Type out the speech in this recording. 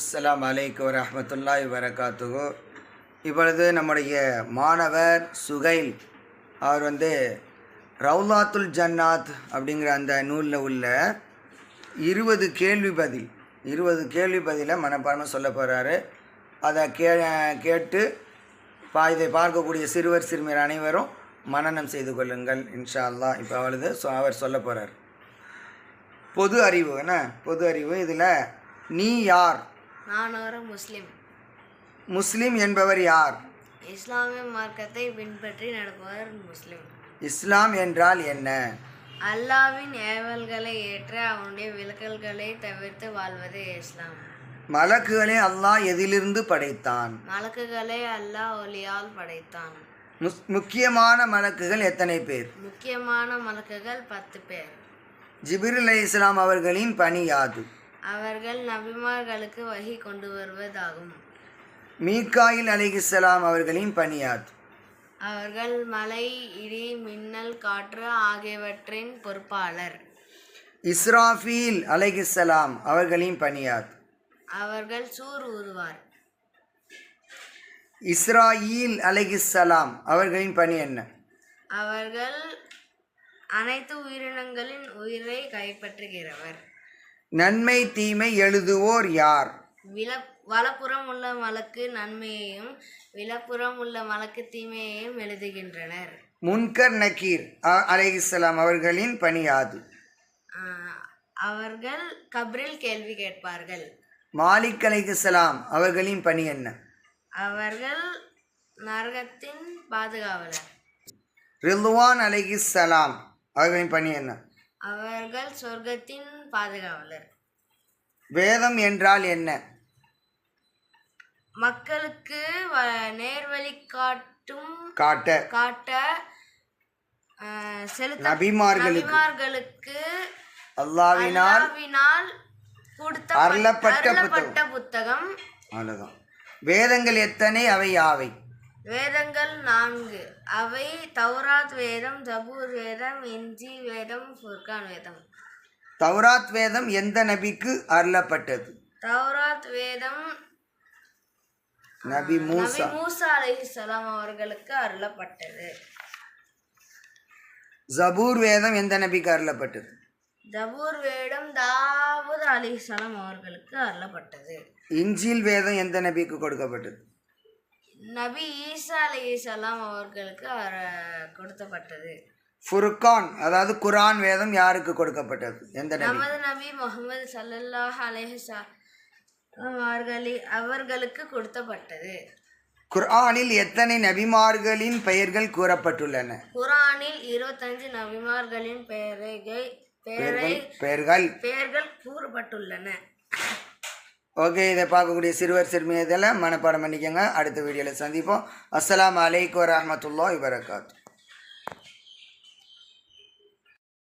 அஸ்லாம் அலைக்கும் வரஹ்மத்துல்லாஹி வரகாத்துகு இப்பொழுது நம்முடைய மாணவர் சுகைல் அவர் வந்து ரவுலாத்துல் ஜன்னாத் அப்படிங்கிற அந்த நூலில் உள்ள இருபது கேள்வி பதில் இருபது கேள்வி பதிலை மனப்பான்மை சொல்ல போகிறாரு அதை கே கேட்டு பா இதை பார்க்கக்கூடிய சிறுவர் சிறுமியர் அனைவரும் மனநம் செய்து கொள்ளுங்கள் இன்ஷா அல்லா இப்போ அவளது சொ- அவர் சொல்ல போகிறார் பொது அறிவு என்ன? பொது அறிவு. இதில் நீ யார்? நான் ஒரு முஸ்லிம். முஸ்லிம் என்பவர் யார்? இஸ்லாமிய மார்க்கத்தை பின்பற்றி நடப்பவர் முஸ்லிம். இஸ்லாம் என்றால் என்ன? அல்லாவின் ஏவல்களை ஏற்று அவனுடைய விலக்கல்களை தவிர்த்து வாழ்வது இஸ்லாம். மலக்குகளை அல்லாஹ் எதிலிருந்து படைத்தான்? மலக்குகளை அல்லாஹ் ஒளியால் படைத்தான். முஸ் முக்கியமான மலக்குகள் எத்தனை பேர்? முக்கியமான மலக்குகள் பத்து பேர். ஜிபிர் அலை இஸ்லாம் அவர்களின் பணி யாது? அவர்கள் நபிமார்களுக்கு வகி கொண்டு வருவதாகும். மீகாயில் அலிகிஸ்லாம் அவர்களின் பணி யாது அவர்கள் மலை இடி மின்னல் காற்று ஆகியவற்றின் பொறுப்பாளர். இஸ்ராஃபீல் அலைகிஸ்லாம் அவர்களின் பணி யாது அவர்கள் சூர் ஊதுவார். இஸ்ராயீல் அலைகிஸ்லாம் அவர்களின் பணி என்ன? அவர்கள் அனைத்து உயிரினங்களின் உயிரை கைப்பற்றுகிறவர். நன்மை தீமை எழுதுவோர் யார்? வில வலப்புறம் உள்ள மலக்கு நன்மையையும் விலப்புறம் உள்ள மலக்கு தீமையையும் எழுதுகின்றனர். முன்கர் நக்கீர் அ- அலைஹிஸ்ஸலாம் அவர்களின் பணி யாது? ஆஹ், அவர்கள் கப்ரில் கேள்வி கேட்பார்கள். மாலிக் அலைஹிஸ்ஸலாம் அவர்களின் பணி என்ன? அவர்கள் நரகத்தின் பாதுகாவலர். ரில்வான் அலைஹிஸ்ஸலாம் அவர்களின் பணி என்ன? அவர்கள் சொர்க்கத்தின் பாதுகாவலர். வேதம் என்றால் என்ன? மக்களுக்கு வ- நேர்வழி காட்டும் காட்ட. காட்ட செலுத்த நபிமார்களுக்கு. நபிமார்களுக்கு அல்லாவினால் அல்லாவினால் கொடுத்த அருளப்பட்ட அருளப்பட்ட புத்தகம். அவ்வளோதான் வேதங்கள் எத்தனை? அவை யாவை? வேதங்கள் நான்கு. அவை தௌராத் வேதம் ஜபூர் வேதம் இஞ்சி வேதம் ஃபுர்கான் வேதம். தௌராத் வேதம் எந்த நபிக்கு அருளப்பட்டது? தௌராத் வேதம் நபி மூசா. மூசா அலைஹிஸ்ஸலாம் அவர்களுக்கு அருளப்பட்டது. ஜபூர் வேதம் எந்த நபிக்கு அருளப்பட்டது? ஜபூர் வேதம் தாவூத் அலைஹிஸ்ஸலாம் அவர்களுக்கு அருளப்பட்டது. இஞ்சில் வேதம் எந்த நபிக்கு கொடுக்கப்பட்டது? நபி ஈசா அலைஹிஸ்ஸலாம் அவர்களுக்கு அர- கொடுக்கப்பட்டது ஃபுர்கான் அதாவது குர்ஆன் வேதம் யாருக்கு கொடுக்கப்பட்டது? எந்த நமது நபி முகமது சல்லல்லாஹ் அலைஹிஸ்ஸலாம் அவர்களி அவர்களுக்கு கொடுக்கப்பட்டது குர்ஆனில் எத்தனை நபிமார்களின் பெயர்கள் கூறப்பட்டுள்ளன? குரானில் இருபத்தஞ்சு நபிமார்களின் பெயரை பெயரை பெயர்கள். பெயர்கள் கூறப்பட்டுள்ளன. ஓகே இதை பார்க்கக்கூடிய சிறுவர் சிறுமியதில் மனப்பாடம் பண்ணிக்கோங்க. அடுத்த வீடியோவில் சந்திப்போம். அஸ்லாம் அலைக்கு வரமத்துல்லா வபரகாத்து